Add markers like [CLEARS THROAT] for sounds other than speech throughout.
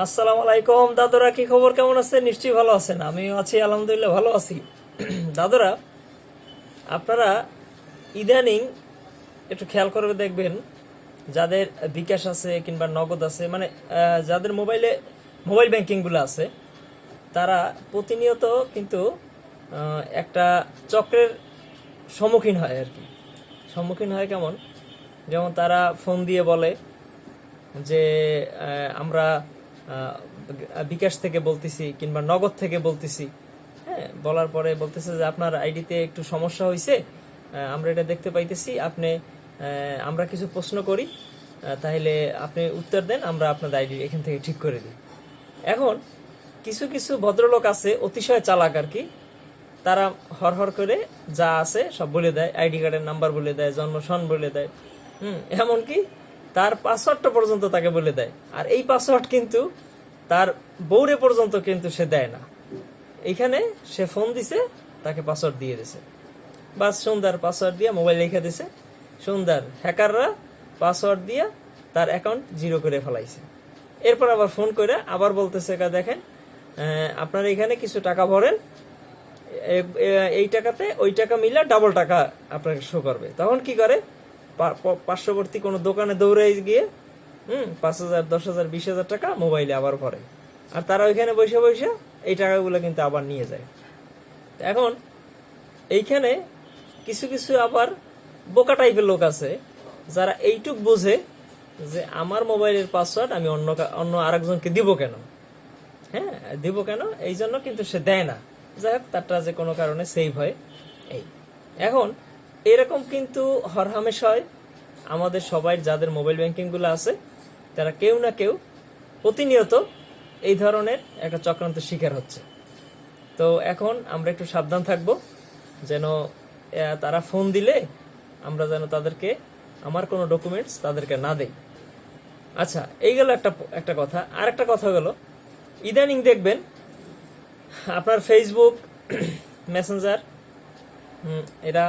আসসালামু আলাইকুম। দাদুরা, কি খবর? কেমন আছে নিশ্চয়ই ভালো আছেন। আমিও আছি, আলহামদুলিল্লাহ, ভালো আছি। দাদুরা, আপনারা ইদানিং একটু খেয়াল করে দেখবেন, যাদের বিকাশ আছে কিংবা নগদ আছে মানে যাদের মোবাইলে, মোবাইল ব্যাংকিংগুলো আছে, তারা প্রতিনিয়ত কিন্তু একটা চক্রের সম্মুখীন হয় আর কি। সম্মুখীন হয় কেমন? যেমন তারা ফোন দিয়ে বলে যে আমরা বিকাশ থেকে বলতেছি কিংবা নগদ থেকে বলতেছি হ্যাঁ বলার পরে বলতেছে যে আপনার আইডিতে একটু সমস্যা হয়েছে আমরা এটা দেখতে পাইতেছি, আপনি আমরা কিছু প্রশ্ন করি তাহলে আপনি উত্তর দেন, আমরা আপনার আইডি এখান থেকে ঠিক করে দিই। এখন কিছু কিছু ভদ্রলোক আছে, অতিশয় চালাক আর কি, তারা হর হর করে যা আছে সব বলে দেয়, আইডি কার্ডের নাম্বার বলে দেয়, জন্ম সন বলে দেয়, হুম, এমনকি তার পাসওয়ার্ডটা পর্যন্ত তাকে বলে দেয়। আর এই পাসওয়ার্ড কিন্তু তার বউরে পর্যন্ত কিন্তু সে দেয় না। এইখানে সে ফোন দিছে, তাকে পাসওয়ার্ড দিয়ে দিছে। বাস সুন্দর পাসওয়ার্ড দিয়ে মোবাইল লিখে দিছে। সুন্দর হ্যাকাররা পাসওয়ার্ড দিয়ে তার অ্যাকাউন্ট জিরো করে ফেলাইছে। এরপর আবার ফোন করে আবার বলতেছে, কা, দেখেন আপনারা এখানে কিছু টাকা ভরেন। এই টাকাতে ওই টাকা মিলে ডাবল টাকা আপনাকে শো করবে। তখন কি করে? পার্শ্ববর্তী কোনো দোকানে দৌড়ে গিয়ে, হুম, পাঁচ হাজার, দশ হাজার, বিশ হাজার টাকা মোবাইলে আবার ভরে। আর তারা ওইখানে বসে বসে এই টাকাগুলো কিন্তু আবার নিয়ে যায়। এখন এইখানে কিছু কিছু আবার বোকা টাইপের লোক আছে, যারা এইটুক বোঝে যে আমার মোবাইলের পাসওয়ার্ড আমি অন্য অন্য আরেকজনকে দিব কেন? হ্যাঁ দিব কেন? এই জন্য কিন্তু সে দেয় না। যাই হোক, তারটা যে কোনো কারণে সেভ হয়। এই। এখন এরকম কিন্তু হরহামেশ হয়। আমাদের সবাই যাদের মোবাইল ব্যাংকিংগুলো আছে, তারা কেউ না কেউ প্রতিনিয়ত এই ধরনের একটা চক্রান্ত শিকার হচ্ছে। তো এখন আমরা একটু সাবধান থাকব, যেন তারা ফোন দিলে আমরা যেন তাদেরকে, আমার কোনো ডকুমেন্টস তাদেরকে না দেই। আচ্ছা এই গেল একটা একটা কথা। আর একটা কথা গেল, ইদানিং দেখবেন, আপনার ফেসবুক [CLEARS THROAT] মেসেঞ্জার এরা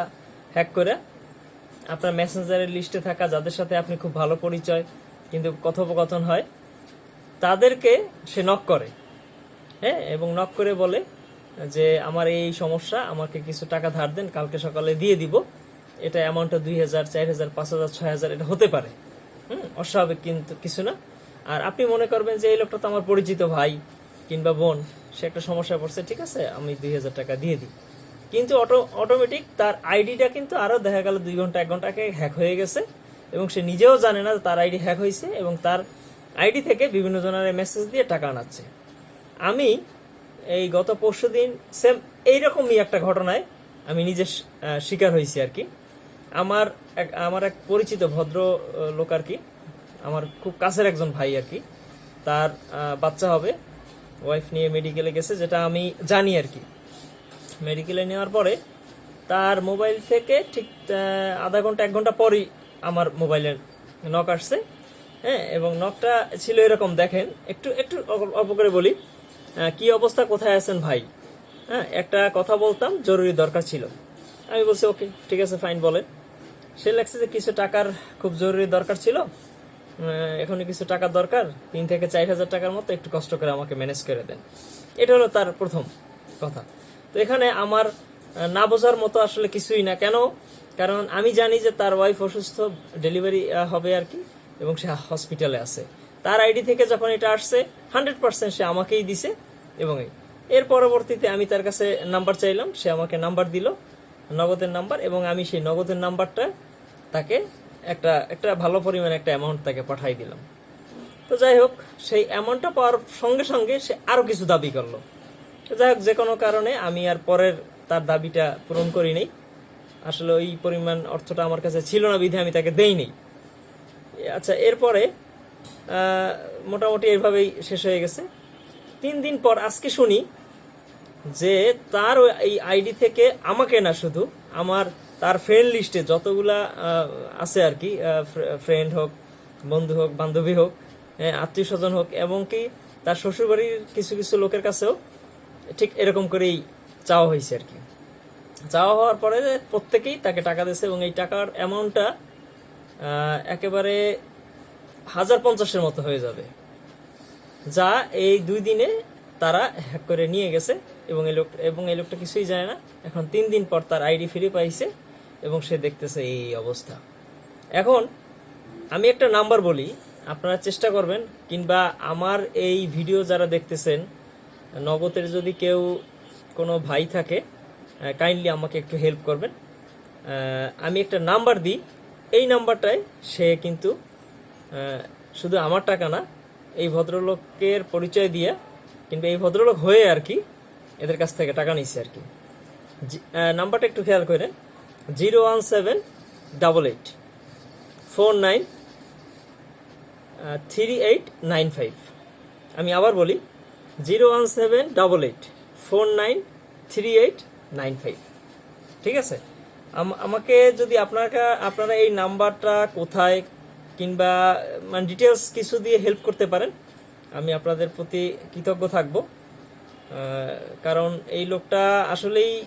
হ্যাক করে আপনার মেসেঞ্জারের লিস্টে থাকা যাদের সাথে আপনি খুব ভালো পরিচয়, কিন্তু কথোপকথন হয়, তাদেরকে সে নক করে। হ্যাঁ এবং নক করে বলে যে, আমার এই সমস্যা, আমাকে কিছু টাকা ধার দেন, কালকে সকালে দিয়ে দিব। এটা অ্যামাউন্টটা দুই হাজার, চার হাজার, পাঁচ হাজার, ছয় হাজার, এটা হতে পারে। হুম, অস্বাভাবিক কিন্তু কিছু না। আর আপনি মনে করবেন যে, এই লোকটা তো আমার পরিচিত ভাই কিংবা বোন, সে একটা সমস্যায় পড়ছে, ঠিক আছে, আমি দুই হাজার টাকা দিয়ে দিই। কিন্তু অটো অটোমেটিক তার আইডিটা কিন্তু আরও দেখা গেল দুই ঘণ্টা, এক ঘণ্টা আগে হ্যাক হয়ে গেছে। এবং সে নিজেও জানে না তার আইডি হ্যাক হয়েছে এবং তার আইডি থেকে বিভিন্ন জনের মেসেজ দিয়ে টাকা আনাচ্ছে। আমি এই গত পরশু দিন সেম এইরকমই একটা ঘটনায় আমি নিজে শিকার হয়েছি আর কি। আমার এক আমার এক পরিচিত ভদ্র লোক আর কি, আমার খুব কাছের একজন ভাই আর কি, তার বাচ্চা হবে। ওয়াইফ নিয়ে মেডিকেলে গেছে, যেটা আমি জানি আর কি। মেডিকেলে নেওয়ার পরে তার মোবাইল থেকে ঠিক আধা ঘণ্টা, এক ঘণ্টা পরই আমার মোবাইলের নক আসছে। হ্যাঁ এবং নকটা ছিল এরকম, দেখেন, একটু একটু অল্প- করে বলি কি অবস্থা, কোথায় আছেন ভাই? হ্যাঁ একটা কথা বলতাম, জরুরি দরকার ছিল। আমি বলছি ওকে ঠিক আছে ফাইন বলেন। সে লেগছে যে কিছু টাকার খুব জরুরি দরকার ছিল। এখনই কিছু টাকার দরকার, তিন থেকে চার হাজার টাকার মতো একটু কষ্ট করে আমাকে ম্যানেজ করে দেন। এটা হলো তার প্রথম কথা। তো এখানে আমার না বোঝার মতো আসলে কিছুই না। কেন? কারণ আমি জানি যে তার ওয়াইফ অসুস্থ ডেলিভারি হবে আর কি, এবং সে হসপিটালে আছে। তার আইডি থেকে যখন এটা আসছে হান্ড্রেড পার্সেন্ট সে আমাকেই দিছে, এবং এর পরবর্তীতে আমি তার কাছে নাম্বার চাইলাম, সে আমাকে নাম্বার দিল, নগদের নাম্বার এবং আমি সেই নগদের নাম্বারটা তাকে একটা একটা ভালো পরিমাণে একটা অ্যামাউন্ট তাকে পাঠাই দিলাম। তো যাই হোক, সেই অ্যামাউন্টটা পাওয়ার সঙ্গে সঙ্গে সে আরও কিছু দাবি করল। যাই হোক, যে কোনো কারণে আমি আর পরের তার দাবিটা পূরণ করি নাই আসলে ওই পরিমাণ অর্থটা আমার কাছে ছিল না, বিধে আমি তাকে দেই নেই আচ্ছা এরপরে মোটামুটি এভাবেই শেষ হয়ে গেছে। তিন দিন পর আজকে শুনি যে তার এই আইডি থেকে আমাকে না শুধু, আমার তার ফ্রেন্ড লিস্টে যতগুলা আছে আর কি ফ্রেন্ড হোক, বন্ধু হোক, বান্ধবী হোক আত্মীয় স্বজন হোক, এবং কি তার শ্বশুরবাড়ির কিছু কিছু লোকের কাছেও ঠিক এরকম করেই চাওয়া হয়েছে আর কি। চাওয়া হওয়ার পরে প্রত্যেকেই তাকে টাকা দিয়েছে এবং এই টাকার অ্যামাউন্টটা একেবারে হাজার পঞ্চাশের মতো হয়ে যাবে। যা এই দুই দিনে তারা হ্যাক করে নিয়ে গেছে এবং এই লোক, এবং এই লোকটা কিছুই জানে না। এখন তিন দিন পর তার আইডি ফিরে পাইছে এবং সে দেখতেছে এই অবস্থা। এখন আমি একটা নাম্বার বলি, আপনারা চেষ্টা করবেন কিংবা আমার এই ভিডিও যারা দেখতেছেন নগদের যদি কেউ কোনো ভাই থাকে কাইন্ডলি আমাকে একটু হেল্প করবেন। আমি একটা নাম্বার দিই। এই নাম্বারটায় সে কিন্তু শুধু আমার টাকা না, এই ভদ্রলোকের পরিচয় দিয়ে কিংবা এই ভদ্রলোক হয়ে আর কি এদের কাছ থেকে টাকা নিচ্ছে আর কি। নাম্বারটা একটু খেয়াল করেন। Zero one seven double eight four nine three eight nine five. আমি আবার বলি zero one seven double eight, four nine three eight nine five. ঠিক আছে? আম- আমাকে যদি আপনার আপনারা এই নাম্বারটা কোথায় কিংবা মানে ডিটেলস কিছু দিয়ে হেল্প করতে পারেন, আমি আপনাদের প্রতি কৃতজ্ঞ থাকব। কারণ এই লোকটা আসলেই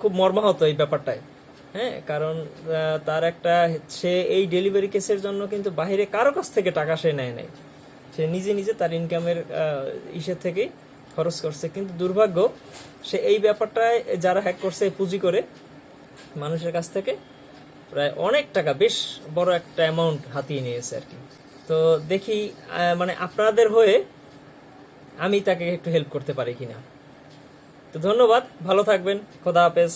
খুব মর্মাহত এই ব্যাপারটায়। হ্যাঁ কারণ তার একটা, সে এই ডেলিভারি কেসের জন্য কিন্তু বাইরে কারও কাছ থেকে টাকা সে নেয় নাই। সে নিজে নিজে তার ইনকামের ইসের থেকেই খরচ করছে। কিন্তু দুর্ভাগ্য, সে এই ব্যাপারটায় যারা হ্যাক করছে পুঁজি করে, মানুষের কাছ থেকে প্রায় অনেক টাকা, বেশ বড় একটা অ্যামাউন্ট হাতিয়ে নিয়েছে আর কি। তো দেখি মানে আপনাদের হয়ে আমি তাকে একটু হেল্প করতে পারি কিনা। তো ধন্যবাদ, ভালো থাকবেন, খোদা হাফেজ।